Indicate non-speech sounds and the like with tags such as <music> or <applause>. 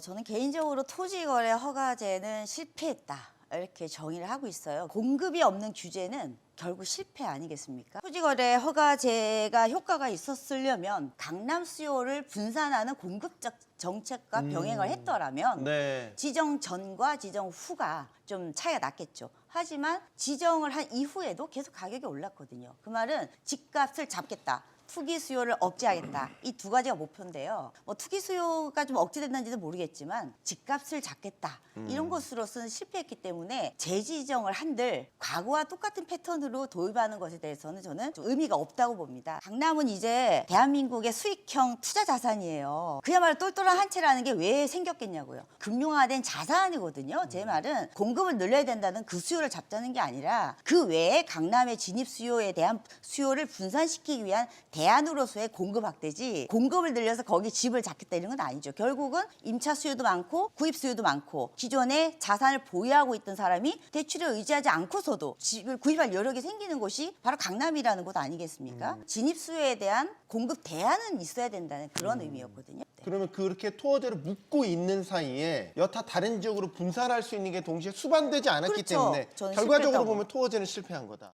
저는 개인적으로 토지거래 허가제는 실패했다. 이렇게 정의를 하고 있어요. 공급이 없는 규제는 결국 실패 아니겠습니까? 토지거래 허가제가 효과가 있었으려면 강남 수요를 분산하는 공급적 정책과 병행을 했더라면 네. 지정 전과 지정 후가 좀 차이가 났겠죠. 하지만 지정을 한 이후에도 계속 가격이 올랐거든요. 그 말은 집값을 잡겠다. 투기 수요를 억제하겠다. <clears throat> 이 두 가지가 목표인데요. 뭐 투기 수요가 좀 억제됐는지는 모르겠지만 집값을 잡겠다. 이런 것으로서는 실패했기 때문에 재지정을 한들 과거와 똑같은 패턴으로 도입하는 것에 대해서는 저는 좀 의미가 없다고 봅니다. 강남은 이제 대한민국의 수익형 투자 자산이에요. 그야말로 똘똘한 한 채라는 게 왜 생겼겠냐고요. 금융화된 자산이거든요. 제 말은 공급을 늘려야 된다는 그 수요를 잡자는 게 아니라 그 외에 강남의 진입 수요에 대한 수요를 분산시키기 위한 대안으로서의 공급 확대지 공급을 늘려서 거기 집을 잡겠다 이런 건 아니죠. 결국은 임차 수요도 많고 구입 수요도 많고 기존에 자산을 보유하고 있던 사람이 대출에 의지하지 않고서도 집을 구입할 여력이 생기는 곳이 바로 강남이라는 곳 아니겠습니까? 진입 수요에 대한 공급 대안은 있어야 된다는 그런 의미였거든요. 네. 그러면 그렇게 토어제로 묶고 있는 사이에 여타 다른 지역으로 분산할 수 있는 게 동시에 수반되지 않았기 그렇죠. 때문에 저는 결과적으로 실패했다고. 보면 토어제는 실패한 거다.